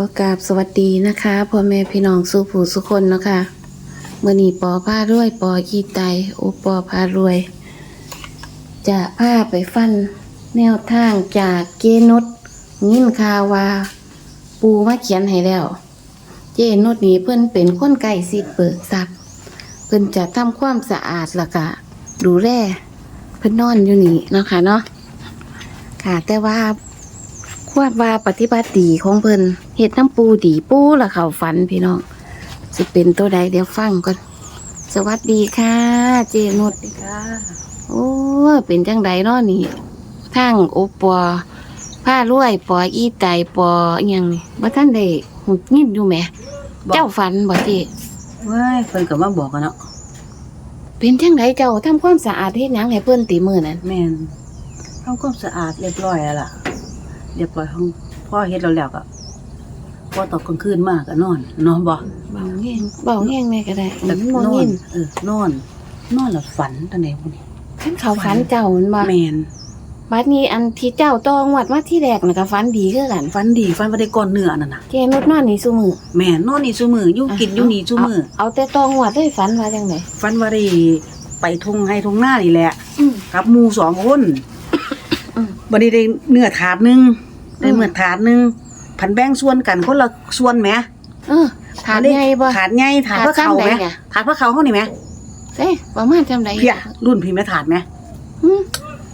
ก็กราบสวัสดีนะคะพ่อแม่พี่น้องสู้ผู้สุคนเนาะคะเมื่อนี้ปอผ้ารวยปอยีไตโอปอพารวย จะผ้าไปฟันแนวทางจากเจนุดยินคาวา ปูมาเขียนให้แล้ว เจนุดนี้เพิ่อนเป็นคนไก่สิทธิ์เปิดทรัพย์เพิ่อนจะทำความสะอาดละกะ ดูแลเพิ่อนนอนอยู่นี่เนาะค่ะเนาะค่ะแต่ว่า ควบว่าปฏิบัติดีของเพิ่นเฮ็ดน้ำปูดีปูละเขาฝันพี่น้องสิเป็นตัวใดเดี๋ยวฟังก่อนสวัสดีค่ะ เจนุดค่ะ โอ้เป็นจังใดเนาะนี่ทางโอปอผ้ารวยปออีไตปออหยังนี่บ่ท่านได้หุดยินอยู่แหม บอก เจ้าฝันบ่เจเว้ยเพิ่นก็มาบอกกันเนาะเป็นจังใดเจ้าทำความสะอาดเฮ็ดหยังให้เพิ่นตีมือนั้นแม่นทำความสะอาดเรียบร้อยแล้วล่ะ เรียบร้อยของพ่อเฮ็ดแล้วแล้วก็พอตกกลางคืนมากก็นอนนอนบ่เบาแห้งเบาแห้งแม่ก็ได้แล้วมันบ่นอยินนเออนอน นอนแล้วฝันตอนไหนพวกนี้คันเขาฝันเจ้ามันบ่แม่นบัดนี้อันที่เจ้าตองวัดมาที่แรกน่ะก็ฝันดีคือกันฝันดีฝันว่าได้ก้อนเนื้อนั่นน่ะเจนุดนอนนี่ซุมือแม่นนอนนี่ซุมื้ออยู่กินอยู่นี่ซุมื้อเอาแต่ตองวัดได้ฝันว่าจังไดฝันว่าได้ไปทุ่งให้ทุ่งนานี่แหละอืมกับหมู่สองคนอืมบัดนี้ได้เนื้อถาดหนึง ได้อืมเนื้อถาดหนึงพันแบ่งส่วนกันคนละส่วนแหมเออถามใหญ่บ่ ถาดใหญ่ถาดพระเขาถาดซ้ำใดไหมเนี่ย ถาดพระเขาเขานี่ไหมเอ้ยประมาณจำได้เพียรุ่นพี่แม่ถาดไหมหืม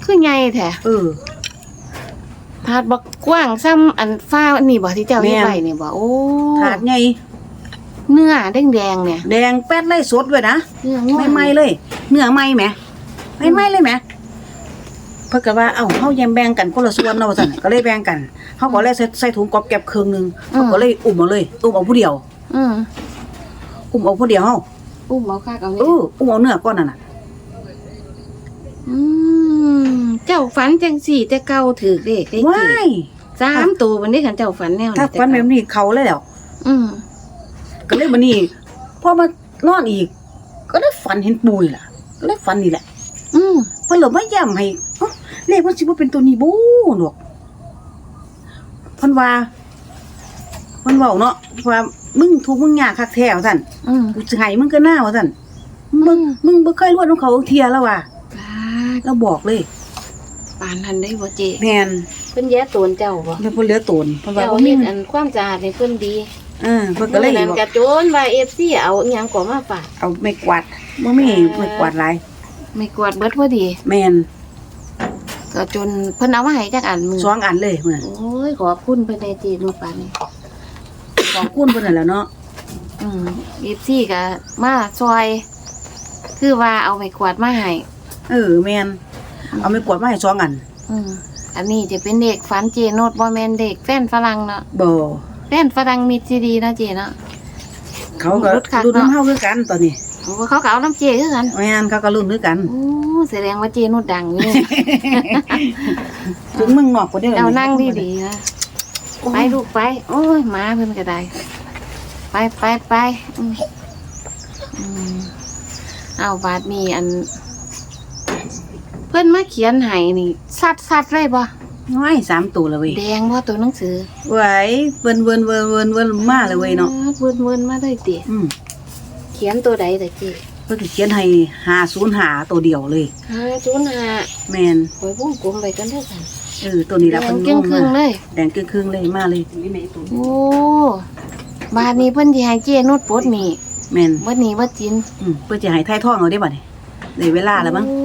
คือใหญ่แท้เออ ถาดบักกว้างซ้ำอันฟ้านี่บ่ที่เจ้าแม่เฮ็ดนไว้นี่บ่โอ้ถาดใหญ่เนื้อแดงๆเนี่ยแดงแป๊ดเลยสดเลยนะเนื้อง่วไม่ไหม้เลยเนื้อไหม้ไหมไม่ไหม้เลยไหมเพื่อกับว่าเอ้าเขาแยมแบ่งกันคนละส่วนเนาะว่าซั่นก็เลยแบ่งกันเขาก็เลยใส่ใส่ถุงกอบแก็บครึ่งหนึงเขาก็เลยอุ้มเอาเลยอุ้มเอาผู้เดียว อืมอุ้มเอาผู้เดียวเฮาอุ้มเอาคักเอาเอนี่ออุ้มเอาเนื้อก้อนนั่นน่ะอืมเจ้าฝันจังสี่แต่เก่าถือเลขได้ว้ากี่ยสามตัววันนี้คันเจ้าฝันแนวถ้าแต่ฟันแบบเก่านี้เขาเลยแล้ว อืมก็เลยบัดนี้พอมานอนอีก ก็ได้ฝันเห็นปูนี่ล่ะก็เลยฝันนี่แหละอืม เพิ่นเลยมาย้ำให้เอ้า เลขมันสิบ่เป็นตัวนี้บ่หนอกเพิ่นว่าเพิ่นเว้าเนาะว่ามึงทุกข์มึงยากคักแท้ว่าซั่นอืมกูสิให้มึงก็หน้าว่าซั่นมึงมึงบ่เคยรวดของเขาเที่ยแล้วว่ะปาดแล้วบอกเลยปานทันได้บ่เจแม่นเพิ่นแย่ตนเจ้าบ่แล้วเพิ่นเหลือตนเพิ่นว่าเจ้าบ่เฮ็มีดอันความสะอาดให้เพิ่นดีเออเพิ่นก็เลยมื่อนั้นบอกกระโจนว่า FC เอาอิหยังก็มาฝากเอาไม้กวาดบ่มีไม้กวาดหลายไม่กวาดเบิดพอดี แม่น ก็จนเพิ่นเอามาให้จักอันมือสองอันเลยมื้อนั้นโอ้ยขอบคุณเพิ่นได้จีนูนปานนี้ขอบคุณเพิ่นนั่นแหละเนาะอืม FC ก็มาซอย คือว่าเอาไม้กวาดมาให้เออแม่นเอาไม้กวาดมาให้สองอันอืมอันนี้จะเป็นเด็กฝันเจโนดบ่แม่นเด็กแฟนฝรั่งเนาะบ่แฟนฝรั่งมีซีดีเนาะเจเนาะ เขาก็รุดคักรุ่นเนาะน้ำเฮาคือกันตอนนี้ โอ้เขาก็เอาน้ำเจคือกันแม่นเขาก็รุ่นคือกันโอ้แสดงว่าเจโนดดังนี่ ถึงเมืองนอกก็ได้เอานั่งดีๆนะไปลูกไป โอ้ยหมาเพิ่นก็ได้ ไปไปไปอืมอืมเอาบาดนี้อัน เพิ่นมาเขียนให้นี่สัดสัดเลยบ่ๆน้อยสามตัวเลยเว้ยแดงบ่ตัวหนังสือไหวเวินเวินเวินเวินเวินมาเลยเว้ยเนาะ เวินเวินมาเลยติอืมเขียนตัวใดแต่เจเพิ่นก็เขียนให้505ตัวเดียวเลย ห้าศูนย์ห้าแม่นหอยบุ้งกลมไปกันเด้อกันเออตัวนี้แดละงเพิ่นเก่งงครึ่งมาเลย แดงครึ่งๆเลยมาเลยโอ้บาดนี้เพิ่นสิให้เจนุดปลดหนี่แม่นบ่หนี่บ่จินอืมเพิ่นจะให้ไทยท่องเอาได้บัดนี้ได้เวลาแล้วมั้ง โอ้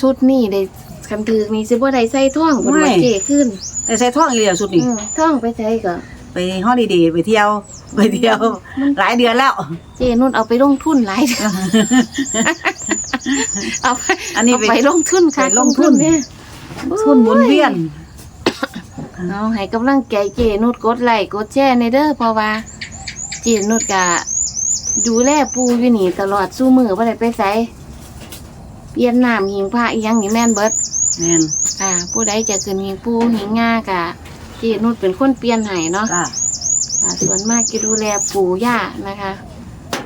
ชุดนี้ได้คันถือนี่สิบ่ได้ใส่ท่องเพิ่นว่าไม่เจขึ้นได้ใส่ท่องอีกแล้วสุดนี่ อืมท่องไปใส่ก็ไปฮอลิเดย์ไปเที่ยว ไปเที่ยว หลายเดือนแล้ว เจนุดเอาไปลงทุนหลายเด้อเอาไปอันนี้เอาไปไปลงทุนค่ะไปลงทุน เนี่ยทุนหมุนเวียน เอาให้กำลังใจเจนุดกดไลค์กดแชร์ในเด้อเพราะว่า เจนุดก็ดูแลปูอยู่นี่ตลอดสู้มือบ่ได้ไปไสเปลี่ยนน้ำหิงผ้าอีหยังนี่แม่นเบิด แม่นค่ะผู้ใดจะขึ้นหิงปูหิงงากะเจนุดเป็นคนเปลี่ยนให้เนาะ จ้า ค่ะส่วนมากจะดูแลปู่ย่านะคะ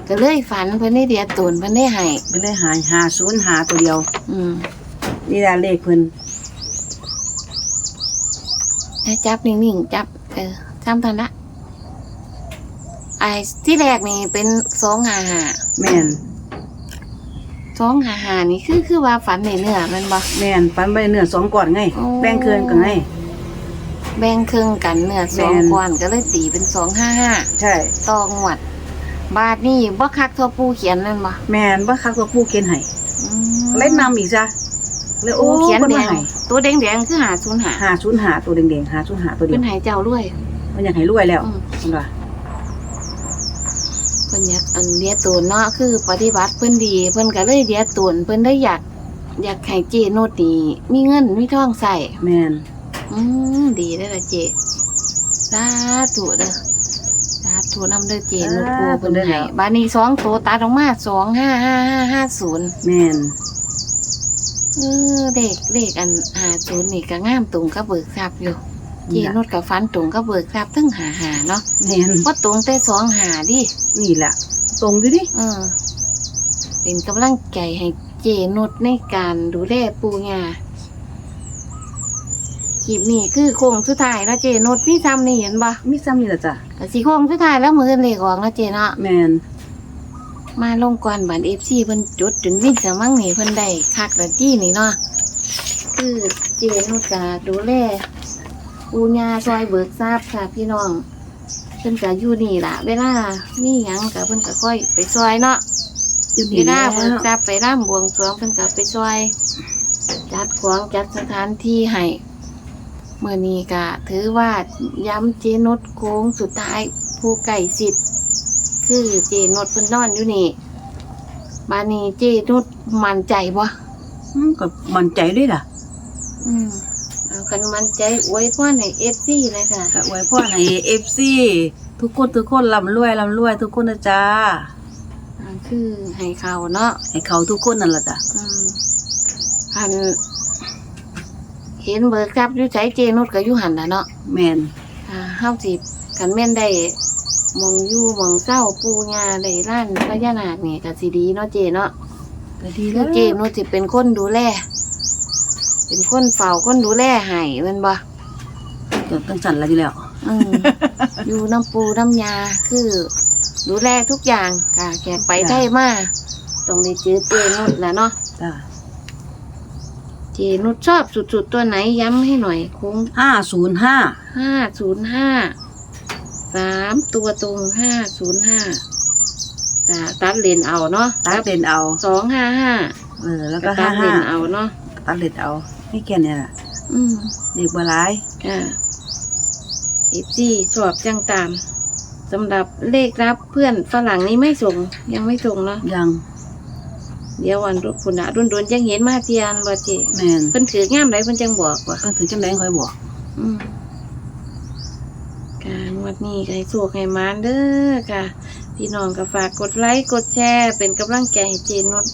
ก็เลยฝันเพิ่นได้เดียตนเพิ่นได้ให้ไปเลยหาหาศูนย์หาตัวเดียว อืมนี่แหละเลขเพิ่นให้จับนิ่งๆจับ เออจำทันละไอ้ที่แรกนี่เป็นสองหาหาแม่นสองหาหานี่คือคือว่าฝันในเนื้อแมันบ่ แม่นปันใบเนื้อสองก่อนไง โอ้ แบ่งเคืนกันไง แบ่งครึ่งกันเนื้อสองแม่น ก้อนก็เลยตีเป็นสองห้าห้าใช่ ตองหวัด บาทนี่บ่คักเทอปูเขียนนั่นบ่แม่นว่าคักตัวผู้เขียนให้อืมเล่นนำอีกจ้ะเลยปูโอ้เขียนพิ่แดมางให้ตัวแดงๆคือหาศูนย์หาหาชุนหาตัวแดงๆหาชุนหาตัวเดีเป็ยวนใหายเจ้าด้วยมันอยากให้รวยแล้วอืมเห็นป่ะเพิ่นอยากอันเดียตูนเนาะคือปฏิบัติเพิ่นดี เพิ่นก็เลยเดียตูนเพิ่นได้อยาก อยากให้เจโนดดีมีเงินมีทองใส่แม่น อืมดีได้อละเจสาธุเด้อสาธุนำเด้อเจนุดปูเพิ่นให้บาดนี้สองตัวตัดออกมาสองห้าห้าห้าห้าศูนย์แม่นเออเด็กเลขอันหาศูนย์นี่ก็งามตรงกับเบิกทรัพย์อยู่เจนี่ล่ะนุดกับฟันตรงกับเบิกทรัพย์ทั้งหาหาเนาะแม่นว่าตรงแต่สองหาดินี่แหละตรงอยู่ดิเออเป็นกำลังใจให้เจนุดในการดูแลปูงา คลิปนี้คือโค้งสุดท้ายเนาะเจนุดพี่ทำนี่เห็นปะมีซ้ำนี่ล่ะจ้ะก็สีโค้งสุดท้ายแล้วมือเลขออกเนาะเจเนาะแม่นมาลงก่อนบันเอฟซีเพิ่นจุดจนวิ่งสมั่งนี่เพิ่นได้คักละจี้นี่เนาะคือเจนุดกาดูแลปูญาซอยเบิกทราบค่ะพี่น้องเพิ่นก็อยู่นี่ล่ะ เวลามีหยังก็เพิ่นก็ค่อยไปซอยเนาะอยู่เวนี่ลาแล้วเบิกทราบไปร่ำบวงสรวงเพิ่นก็ไปซอย จัดของจัดสถานที่ให้ เมื่อนี้ก็ถือว่าย้ำเจนุดโค้งสุดท้ายผู้ไก่สิทธิ์คือเจนุดเพิ่นนอนอยู่นี่บานนี้เจนุดมั่นใจบ่อืมก็มั่นใจด้วยล่ะอืมเอาคันมั่นใจอวยพรให้ FC เลยค่ะก็อวยพรให้ FC ทุกคนทุกคนร่ำรวยร่ำรวยทุกคนนะจ้าอ่าคือให้เขาเนาะให้เขาทุกคนนั่นล่ะจ้ะอืมคัน เห็นเบิกทรัพย์อยู่ใจเจนุดก็อยู่หันล่ะเนาะแม่นอ่าเฮาสิคันแม่นได้หมองอยู่หมองเศร้าปูญาได้ร้านพญานาคนี่ก็สิดีเนาะเจเนาะ ก็ดีคืแล้อวเจนุชสิเป็นคนดูแล เป็นคนเฝ้าคนดูแลให้แมันบ่ก็ตั้งสันแล้วอยู่แล้ว อืม อยู่น้ำปูน้ำยาคือ ดูแลทุกอย่างค่ะแขกไปไทยมาต้องได้เจอเจนุชแหล้วเนาะ จ้า เจนุชชอบสุดๆตัวไหนย้ำให้หน่อยคงห้าศูนย์ห้าห้าศูนย์ห้าสามตัวตรงห้าศูนย์ห้าตัดเลนเอาเนาะตัดเลนเอาสองห้าห้าเออแล้วก็ตัห้าดเลห้านเอาเนาะตัดเลนเอานี่แค่เนี้ล่ะอืมเด็กบัวร้ายค่ะเอฟซีชอบจังตามสำหรับเลขรับเพื่อนฝรั่งนี้ไม่ส่งยังไม่ส่งเนาะยัง เดี๋ยววันรุ่นคุณะรุ่นรุ่นๆจังเห็นมาเทียนบ่เจแม่นเพิ่นถืองามไรเพิ่นจังบอกว่าก็ถึงจังได๋ค่อยบอกอืมการวันนี้ก็ให้โชคให้หมานเด้อค่ะพี่น้องก็ฝากกดไลค์กดแชร์ เป็นกำลังใจให้เจนุช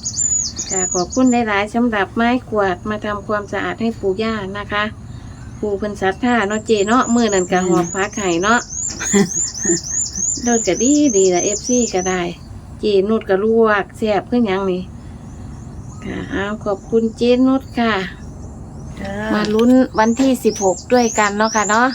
ค่ะขอบคุณหลายๆสำหรับไม้กวาดมาทำความสะอาดให้ปู่ย่านะคะปู่เพิ่นศรัทธาเนาะเจเนาะมื้อนั้นก็หอบพักไห้เนาะโดนก็ดีดีละ FC ก็ได้ เจนุชก็ลวกแซ่บคือหยังนี่ ค่ะเอาขอบคุณเจนุชค่ะจ้ามาลุ้นวันที่16ด้วยกันเนาะค่ะเนาะ